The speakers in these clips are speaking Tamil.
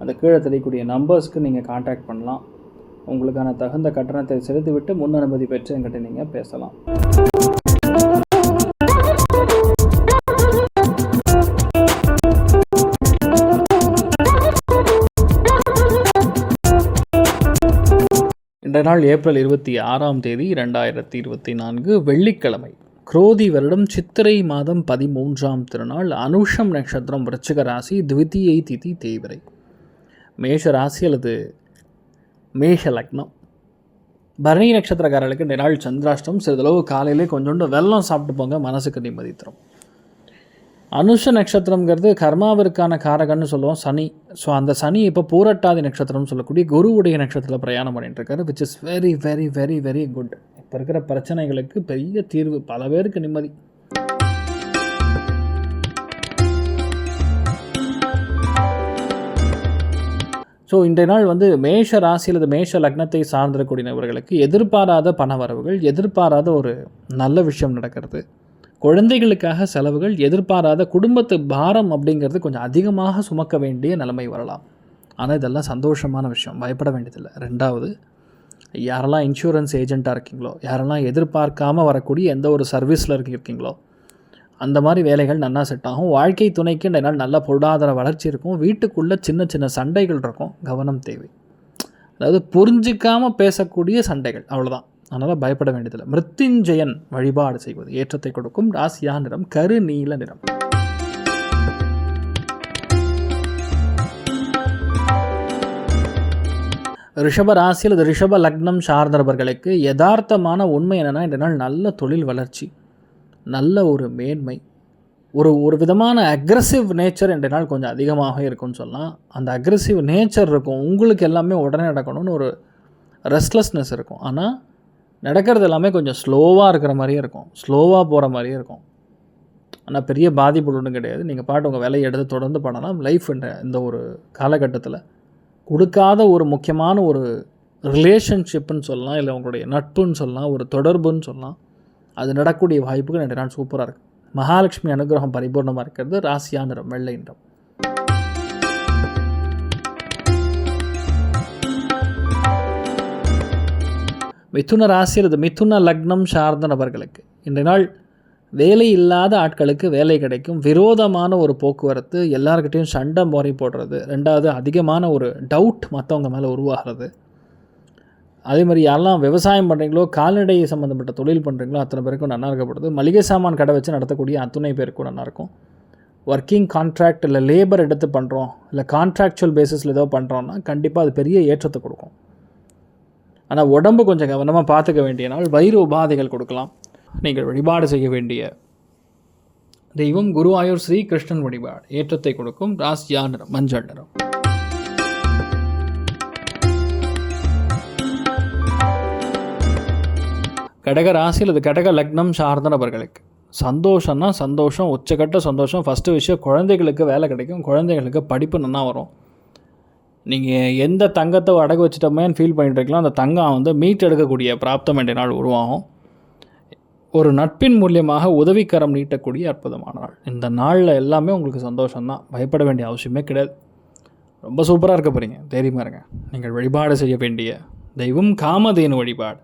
அந்த கீழே தெரியக்கூடிய நம்பர்ஸ்க்கு நீங்கள் காண்டாக்ட் பண்ணலாம். உங்களுக்கான தகுந்த கட்டணத்தை செலுத்திவிட்டு முன் அனுமதி பெற்று என்கிட்ட நீங்கள் பேசலாம். இன்றைய நாள் ஏப்ரல் இருபத்தி ஆறாம் தேதி ரெண்டாயிரத்தி இருபத்தி நான்கு வெள்ளிக்கிழமை. குரோதி வருடம் சித்திரை மாதம் பதிமூன்றாம் திருநாள் அனுஷம் நட்சத்திரம் விருச்சிக ராசி த்விதியை திதி தேய்விரை மேஷ ராசி அல்லது மேஷ லக்னம். பரணி நட்சத்திரக்காரர்களுக்கு இந்த நாள் சந்திராஷ்டம் சிறிதளவு காலையிலே கொஞ்சோண்டு வெள்ளம் சாப்பிட்டு போங்க மனசுக்கு நிம்மதி தரும். அனுஷ நட்சத்திரங்கிறது கர்மாவிற்கான காரகன்னு சொல்லுவோம் சனி. ஸோ அந்த சனி இப்போ பூரட்டாதி நட்சத்திரம்னு சொல்லக்கூடிய குருவுடைய நட்சத்திரத்தில் பிரயாணம் பண்ணிட்டு இருக்காரு which is very very very very good இப்போ இருக்கிற பிரச்சனைகளுக்கு பெரிய தீர்வு பல பேருக்கு நிம்மதி. ஸோ இன்றைய நாள் வந்து மேஷ ராசி அல்லது மேஷ லக்னத்தை சார்ந்திருக்கூடியவர்களுக்கு எதிர்பாராத பண வரவுகள் எதிர்பாராத ஒரு நல்ல விஷயம் நடக்கிறது. குழந்தைகளுக்காக செலவுகள் எதிர்பாராத குடும்பத்து பாரம் அப்படிங்கிறது கொஞ்சம் அதிகமாக சுமக்க வேண்டிய நிலைமை வரலாம். ஆனால் இதெல்லாம் சந்தோஷமான விஷயம். பயப்பட வேண்டியதில்லை. ரெண்டாவது யாரெல்லாம் இன்சூரன்ஸ் ஏஜெண்ட்டாக இருக்கீங்களோ யாரெல்லாம் எதிர்பார்க்காமல் வரக்கூடிய எந்த ஒரு சர்வீஸில் இருக்கீங்களோ அந்த மாதிரி வேலைகள் நல்லா செட் ஆகும். வாழ்க்கை துணைக்கு இந்த நாள் நல்ல பொருளாதார வளர்ச்சி இருக்கும். வீட்டுக்குள்ளே சின்ன சின்ன சண்டைகள் இருக்கும். கவனம் தேவை. அதாவது புரிஞ்சிக்காமல் பேசக்கூடிய சண்டைகள். அவ்வளோதான் அதனால் பயப்பட வேண்டியதில்லை. மிருத்யுஞ்சயன் வழிபாடு செய்வது ஏற்றத்தை கொடுக்கும். ராசியா நிறம் கரு நீல நிறம். ரிஷப ராசியில் ரிஷப லக்னம் சார்ந்தவர்களுக்கு யதார்த்தமான உண்மை என்னென்னா இந்த நாள் நல்ல தொழில் வளர்ச்சி. நல்ல ஒரு மேன்மை ஒரு ஒரு விதமான அக்ரஸிவ் நேச்சர் என்ற நாள் கொஞ்சம் அதிகமாக இருக்கும்னு சொல்லலாம். அந்த அக்ரஸிவ் நேச்சர் இருக்கும். உங்களுக்கு எல்லாமே உடனே நடக்கணும்னு ஒரு ரெஸ்ட்லெஸ்னஸ் இருக்கும். ஆனால் நடக்கிறது எல்லாமே கொஞ்சம் ஸ்லோவாக இருக்கிற மாதிரியே இருக்கும். ஸ்லோவாக போகிற மாதிரியே இருக்கும். ஆனால் பெரிய பாதிப்பு ஒன்றும் கிடையாது. நீங்கள் பாட்டு உங்கள் வேலையை எடுத்து தொடர்ந்து பண்ணலாம். லைஃப் என்ற இந்த ஒரு காலகட்டத்தில் கொடுக்காத ஒரு முக்கியமான ஒரு ரிலேஷன்ஷிப்புன்னு சொல்லலாம். இல்லை உங்களுடைய நட்புன்னு சொல்லலாம். ஒரு தொடர்புன்னு சொல்லலாம். அது நடக்கக்கூடிய வாய்ப்புகள் ரெண்டு நாள் சூப்பராக இருக்குது மகாலட்சுமி அனுகிரகம் பரிபூர்ணமாக இருக்கிறது. ராசியா நிறம் வெள்ளை நிறம். மிதுன ராசி அல்லது மிதுன லக்னம் சார்ந்த நபர்களுக்கு இன்றைய நாள் வேலை இல்லாத ஆட்களுக்கு வேலை கிடைக்கும். விரோதமான ஒரு போக்குவரத்து எல்லாருக்கிட்டையும் சண்டை மோரி போடுறது. ரெண்டாவது அதிகமான ஒரு டவுட் மற்றவங்க மேலே உருவாகிறது. அதே மாதிரி யாரெல்லாம் விவசாயம் பண்ணுறீங்களோ கால்நடை சம்மந்தப்பட்ட தொழில் பண்ணுறீங்களோ அத்தனை பேருக்கும் நல்லா இருக்கப்படுது. மளிகை சாமான் கடை வச்சு நடத்தக்கூடிய அத்துணை பேருக்கும் நல்லாயிருக்கும் ஒர்க்கிங் கான்ட்ராக்ட் இல்லை லேபர் எடுத்து பண்ணுறோம் இல்லை கான்ட்ராக்சுவல் பேசிஸில் ஏதோ பண்ணுறோன்னா கண்டிப்பாக அது பெரிய ஏற்றத்தை கொடுக்கும். ஆனால் உடம்பு கொஞ்சம் கவனமாக பார்த்துக்க வேண்டிய நாள் வயிறு உபாதைகள் கொடுக்கலாம். நீங்கள் வழிபாடு செய்ய வேண்டிய தெய்வம் குருவாயூர் ஸ்ரீ கிருஷ்ணன் வழிபாடு ஏற்றத்தை கொடுக்கும். ராசியா நிறம் மஞ்சள் நிறம். கடக ராசி அல்லது கடக லக்னம் சார்ந்த நபர்களுக்கு. சந்தோஷம்னா சந்தோஷம் உச்சக்கட்ட சந்தோஷம். ஃபஸ்ட்டு விஷயம் குழந்தைகளுக்கு வேலை கிடைக்கும். குழந்தைகளுக்கு படிப்பு நல்லா வரும். நீங்கள் எந்த தங்கத்தை அடகு வச்சுட்டோமேன்னு ஃபீல் பண்ணிட்டு அந்த தங்கம் வந்து மீட் எடுக்கக்கூடிய பிராப்தம் என்ற நாள் உருவாகும். ஒரு நட்பின் மூலியமாக உதவிக்கரம் நீட்டக்கூடிய அற்புதமான நாள். இந்த நாளில் எல்லாமே உங்களுக்கு சந்தோஷம்தான். பயப்பட வேண்டிய அவசியமே கிடையாது. ரொம்ப சூப்பராக இருக்க போகிறீங்க தைரியமாக இருங்க. நீங்கள் வழிபாடு செய்ய வேண்டிய தெய்வம் காமதேனு வழிபாடு.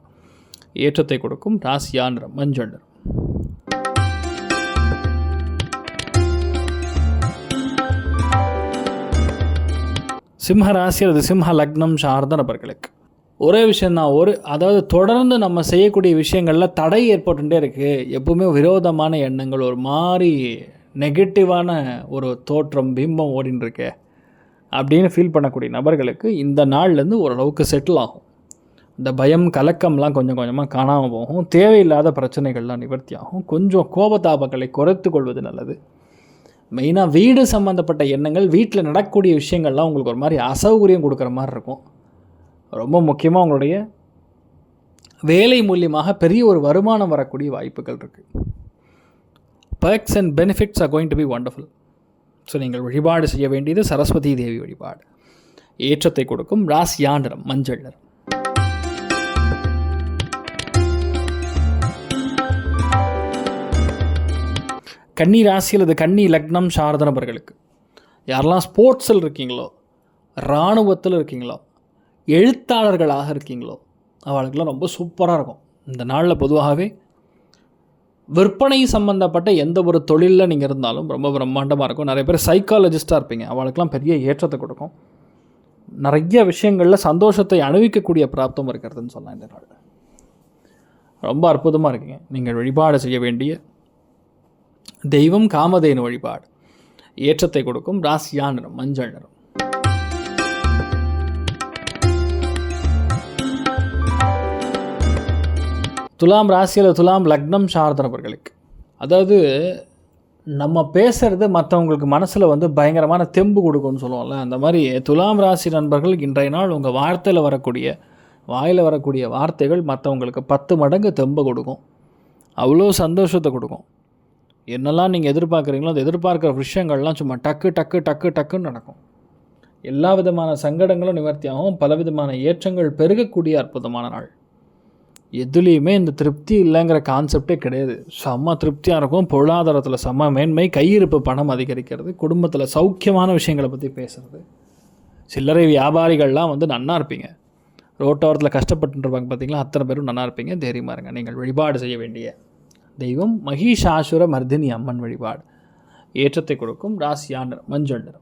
ஏற்றத்தை கொடுக்கும் ராசியா நிறம் மஞ்சள் நிறம் சிம்ம ராசி அல்லது சிம்ம லக்னம் சார்ந்த நபர்களுக்கு. ஒரே விஷயந்தான் ஒரு அதாவது தொடர்ந்து நம்ம செய்யக்கூடிய விஷயங்களில் தடை ஏற்பட்டுட்டே இருக்குது எப்பவுமே விரோதமான எண்ணங்கள் ஒரு மாதிரி நெகட்டிவான ஒரு தோற்றம் பிம்பம் ஓடின்னு இருக்கே. அப்படின்னு ஃபீல் பண்ணக்கூடிய நபர்களுக்கு இந்த நாள்லேருந்து ஓரளவுக்கு செட்டில் ஆகும். இந்த பயம் கலக்கம்லாம் கொஞ்சம் கொஞ்சமாக காணாமல் போகும். தேவையில்லாத பிரச்சனைகள்லாம் நிவர்த்தி ஆகும் கொஞ்சம் கோபத்தாபங்களை குறைத்து கொள்வது நல்லது. மெயினாக வீடு சம்மந்தப்பட்ட எண்ணங்கள் வீட்டில் நடக்கக்கூடிய விஷயங்கள்லாம் உங்களுக்கு ஒரு மாதிரி அசௌகரியம் கொடுக்குற மாதிரி இருக்கும். ரொம்ப முக்கியமாக உங்களுடைய வேலை மூலியமாக பெரிய ஒரு வருமானம் வரக்கூடிய வாய்ப்புகள் இருக்குது perks and benefits are going to be wonderful so நீங்கள் வழிபாடு செய்ய வேண்டியது சரஸ்வதி தேவி வழிபாடு. ஏற்றத்தை கொடுக்கும். ராசியா நிறம் மஞ்சள் நிறம். கன்னி ராசி அல்லது கன்னி லக்னம் சாரத நபர்களுக்கு. யாரெல்லாம் ஸ்போர்ட்ஸில் இருக்கீங்களோ இராணுவத்தில் இருக்கீங்களோ எழுத்தாளர்களாக இருக்கீங்களோ அவளுக்கெல்லாம் ரொம்ப சூப்பராக இருக்கும். இந்த நாளில் பொதுவாகவே விற்பனை சம்மந்தப்பட்ட எந்த ஒரு தொழிலில் நீங்கள் இருந்தாலும் ரொம்ப பிரம்மாண்டமாக இருக்கும். நிறைய பேர் சைக்காலஜிஸ்ட்டாக இருப்பீங்க. அவளுக்கெல்லாம் பெரிய ஏற்றத்தை கொடுக்கும். நிறைய விஷயங்களில் சந்தோஷத்தை அணிவிக்கக்கூடிய பிராப்தம் இருக்கிறதுன்னு சொல்லலாம் இந்த நாள் ரொம்ப அற்புதமாக இருக்கீங்க. நீங்கள் வழிபாடு செய்ய வேண்டிய தெய்வம் காமதேனு வழிபாடு. ஏற்றத்தை கொடுக்கும் ராசியா நிறம் மஞ்சள் நிறம் துலாம் ராசியில் துலாம் லக்னம் சார்ந்தவர்களுக்கு அதாவது நம்ம பேசுகிறது மற்றவங்களுக்கு மனசில் வந்து பயங்கரமான தெம்பு கொடுக்கும்னு சொல்லுவோம்ல அந்த மாதிரி துலாம் ராசி நண்பர்கள் இன்றைய நாள் உங்கள் வார்த்தையில் வரக்கூடிய வாயில் வரக்கூடிய வார்த்தைகள் மற்றவங்களுக்கு பத்து மடங்கு தெம்பு கொடுக்கும். அவ்வளோ சந்தோஷத்தை கொடுக்கும். என்னெல்லாம் நீங்கள் எதிர்பார்க்குறீங்களோ அந்த எதிர்பார்க்குற விஷயங்கள்லாம் சும்மா டக்கு டக்கு டக்கு டக்குன்னு நடக்கும். எல்லா விதமான சங்கடங்களும் நிவர்த்தியாகவும் பலவிதமான ஏற்றங்கள் பெருகக்கூடிய அற்புதமான நாள். எதுலேயுமே இந்த திருப்தி இல்லைங்கிற கான்செப்டே கிடையாது. செம்ம திருப்தியாக இருக்கும். பொருளாதாரத்தில் செம்ம மேன்மை கையிருப்பு பணம் அதிகரிக்கிறது குடும்பத்தில் சௌக்கியமான விஷயங்களை பற்றி பேசுகிறது சில்லறை வியாபாரிகள்லாம் வந்து நன்னா இருப்பீங்க. ரோட்டோரத்தில் கஷ்டப்பட்டுருப்பாங்க பார்த்தீங்களா அத்தனை பேரும் நல்லா இருப்பீங்க. தைரியமாக இருங்க. நீங்கள் வழிபாடு செய்ய வேண்டிய தெய்வம் மகிஷாசுர மர்தினி அம்மன் வழிபாடு. ஏற்றத்தை கொடுக்கும் ராசியா நிறம் மஞ்சள் நிறம்.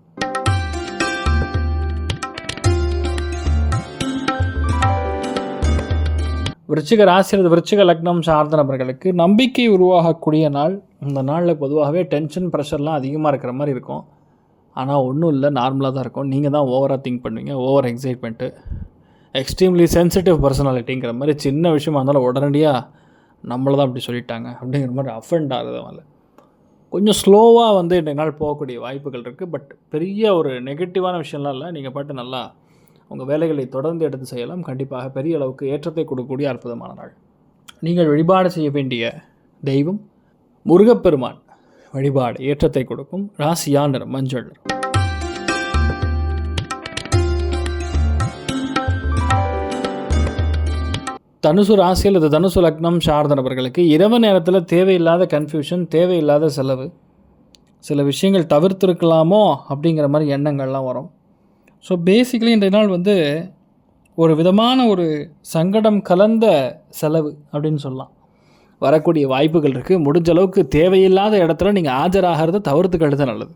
விருச்சிக ராசி விருச்சிக லக்னம் சார்ந்த நபர்களுக்கு நம்பிக்கை உருவாகக்கூடிய நாள். இந்த நாளில் பொதுவாகவே டென்ஷன் ப்ரெஷர்லாம் அதிகமாக இருக்கிற மாதிரி இருக்கும். ஆனால் ஒன்றும் இல்லை நார்மலாக தான் இருக்கும். நீங்கள் தான் ஓவராக திங்க் பண்ணுவீங்க ஓவர் எக்ஸைட்மெண்ட்டு எக்ஸ்ட்ரீம்லி சென்சிட்டிவ் பர்சனாலிட்டிங்கிற மாதிரி சின்ன விஷயமா இருந்தாலும் உடனடியாக நம்மளை தான் அப்படி சொல்லிட்டாங்க அப்படிங்கிற மாதிரி அஃபெண்ட் ஆகுறதுனால கொஞ்சம் ஸ்லோவாக வந்து இன்றைய நாள் போகக்கூடிய வாய்ப்புகள் இருக்குது பட் பெரிய ஒரு நெகட்டிவான விஷயம்லாம் இல்லை. நீங்கள் பாட்டு நல்லா உங்கள் வேலைகளை தொடர்ந்து எடுத்து செய்யலாம். கண்டிப்பாக பெரிய அளவுக்கு ஏற்றத்தை கொடுக்கக்கூடிய அற்புதமான நாள். நீங்கள் வழிபாடு செய்ய வேண்டிய தெய்வம் முருகப்பெருமான் வழிபாடு ஏற்றத்தை கொடுக்கும். ராசியா நிறம் மஞ்சள். நிறம் தனுசு ராசி அல்லது தனுசு லக்னம் சார்ந்த நபர்களுக்கு இரவு நேரத்தில் தேவையில்லாத கன்ஃபியூஷன் தேவையில்லாத செலவு. சில விஷயங்கள் தவிர்த்துருக்கலாமோ அப்படிங்கிற மாதிரி எண்ணங்கள்லாம் வரும். ஸோ பேசிக்கலி இன்றைய நாள் வந்து ஒரு விதமான ஒரு சங்கடம் கலந்த செலவு அப்படின்னு சொல்லலாம். வரக்கூடிய வாய்ப்புகள் இருக்குது முடிஞ்ச அளவுக்கு தேவையில்லாத இடத்துல நீங்கள் ஆஜராகிறத தவிர்த்துக்கிறது நல்லது.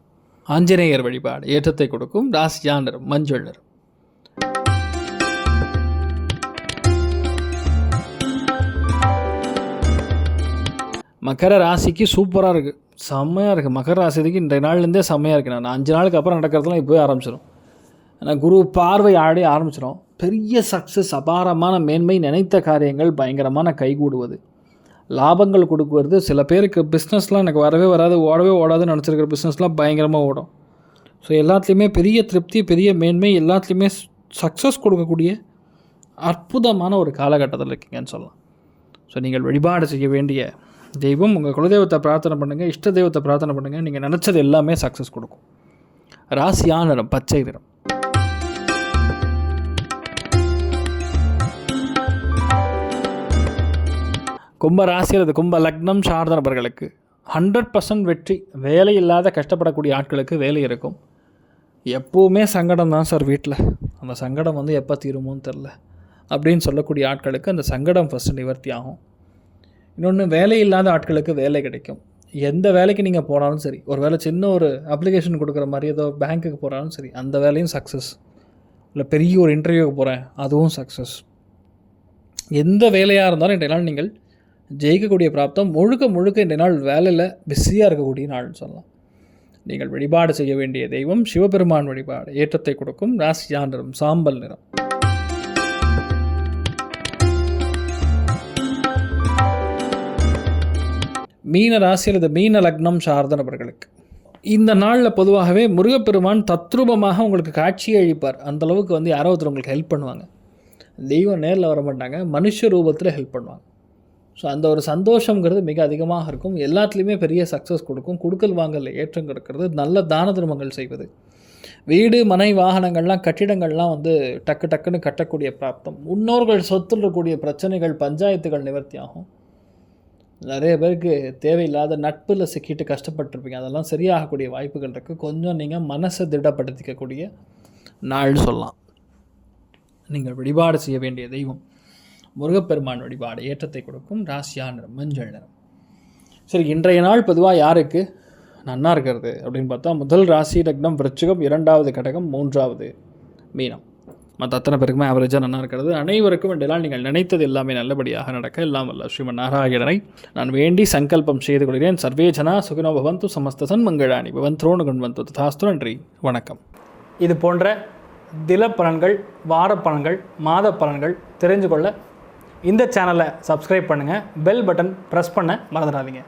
ஆஞ்சநேயர் வழிபாடு ஏற்றத்தை கொடுக்கும். ராசியானர் மஞ்சள் நிறம். மகர ராசிக்கு சூப்பராக இருக்குது செம்மையாக இருக்குது மகர ராசிக்கு இன்றைய நாள்லேருந்தே செம்மையாக இருக்குது நான் அஞ்சு நாளுக்கு அப்புறம் நடக்கிறதுலாம் இப்போவே ஆரம்பிச்சிடும் ஏன்னா குரு பார்வை ஆடி ஆரம்பிச்சிடும் பெரிய சக்ஸஸ் அபாரமான மேன்மை நினைத்த காரியங்கள் பயங்கரமான கைகூடுவது. லாபங்கள் கொடுக்குறது. சில பேருக்கு பிஸ்னஸ்லாம் எனக்கு வரவே வராது ஓடவே ஓடாதுன்னு நினச்சிருக்கிற பிஸ்னஸ்லாம் பயங்கரமாக ஓடும். ஸோ எல்லாத்துலேயுமே பெரிய திருப்தி பெரிய மேன்மை எல்லாத்துலேயுமே சக்ஸஸ் கொடுக்கக்கூடிய அற்புதமான ஒரு காலகட்டத்தில் இருக்கீங்கன்னு சொல்லலாம். ஸோ நீங்கள் வழிபாடு செய்ய வேண்டிய தெய்வம் உங்கள் குலதெய்வத்தை பிரார்த்தனை பண்ணுங்கள் இஷ்ட தெய்வத்தை பிரார்த்தனை பண்ணுங்கள் நீங்கள் நினச்சது எல்லாமே சக்ஸஸ் கொடுக்கும். ராசியான நிறம் பச்சை நிறம். கும்ப ராசி கும்ப லக்னம் சார்ந்த நபர்களுக்கு ஹண்ட்ரட் பர்சன்ட் வெற்றி வேலை இல்லாத கஷ்டப்படக்கூடிய ஆட்களுக்கு வேலை இருக்கும். எப்போவுமே சங்கடம் தான் சார் வீட்டில் அந்த சங்கடம் வந்து எப்போ தீருமோன்னு தெரில அப்படின்னு சொல்லக்கூடிய ஆட்களுக்கு அந்த சங்கடம் ஃபஸ்ட்டு நிவர்த்தி ஆகும். இன்னொன்று வேலை இல்லாத ஆட்களுக்கு வேலை கிடைக்கும். எந்த வேலைக்கு நீங்கள் போனாலும் சரி ஒரு வேலை சின்ன ஒரு அப்ளிகேஷன் கொடுக்குற மாதிரி ஏதோ பேங்க்குக்கு போனாலும் சரி அந்த வேலையும் சக்ஸஸ் இல்லை பெரிய ஒரு இன்டர்வியூக்கு போகிறேன் அதுவும் சக்ஸஸ் எந்த வேலையாக இருந்தாலும் இன்றைய நாள் நீங்கள் ஜெயிக்கக்கூடிய பிராப்தம் முழுக்க முழுக்க இன்றைய நாள் வேலையில் பிஸியாக இருக்கக்கூடிய நாள்னு சொல்லலாம். நீங்கள் வழிபாடு செய்ய வேண்டிய தெய்வம் சிவபெருமான் வழிபாடு ஏற்றத்தை கொடுக்கும் ராசியா நிறம் சாம்பல் நிறம். மீன ராசி அல்லது மீன லக்னம் சார்ந்த நபர்களுக்கு. இந்த நாளில் பொதுவாகவே முருகப்பெருமான் தத்ரூபமாக உங்களுக்கு காட்சியை அழிப்பார் அந்த அளவுக்கு வந்து யாரோ ஒருத்தர் உங்களுக்கு ஹெல்ப் பண்ணுவாங்க. தெய்வம் நேரில் வர மாட்டாங்க மனுஷ ரூபத்தில் ஹெல்ப் பண்ணுவாங்க. ஸோ அந்த ஒரு சந்தோஷங்கிறது மிக அதிகமாக இருக்கும். எல்லாத்துலேயுமே பெரிய சக்ஸஸ் கொடுக்கும். கொடுக்கல் வாங்கல் ஏற்றம் கொடுக்கறது. நல்ல தான தர்மங்கள் செய்வது. வீடு மனை வாகனங்கள்லாம் கட்டிடங்கள்லாம் வந்து டக்கு டக்குன்னு கட்டக்கூடிய பிராப்தம். முன்னோர்கள் சொத்தில் இருக்கக்கூடிய பிரச்சனைகள் பஞ்சாயத்துகள் நிவர்த்தி ஆகும். நிறைய பேருக்கு தேவையில்லாத நட்பில் சிக்கிட்டு கஷ்டப்பட்டிருப்பீங்க. அதெல்லாம் சரியாகக்கூடிய வாய்ப்புகள் இருக்குது கொஞ்சம் நீங்கள் மனசை திடப்படுத்திக்கக்கூடிய நாள் சொல்லலாம். நீங்கள் வழிபாடு செய்ய வேண்டிய தெய்வம் முருகப்பெருமான் வழிபாடு ஏற்றத்தை கொடுக்கும். ராசியா நிறம் மஞ்சள் நிறம். சரி இன்றைய நாள் பொதுவாக யாருக்கு? நன்னா இருக்கிறது அப்படின்னு பார்த்தா முதல் ராசி லக்னம் விருச்சிகம் இரண்டாவது கடகம் மூன்றாவது மீனம். மற்ற அத்தனை பேருக்குமே ஆவரேஜாக நல்லா இருக்கிறது. அனைவருக்கும் இன்றைய நீங்கள் நினைத்தது எல்லாமே நல்லபடியாக நடக்க. எல்லாம் வல்ல ஸ்ரீமன் நாராயணனை நான் வேண்டி சங்கல்பம் செய்து கொள்கிறேன். சர்வே ஜனா சுகினோ பவந்து சமஸ்த சன்மங்களானி பவன் துரோணு குண்வந்து தாஸ்து நன்றி. வணக்கம். இது போன்ற தில பலன்கள் வார பலன்கள் மாத பலன்கள் தெரிஞ்சு கொள்ள இந்த சேனலை சப்ஸ்கிரைப் பண்ணுங்கள் பெல் பட்டன் ப்ரெஸ் பண்ண மறந்துடாதீங்க.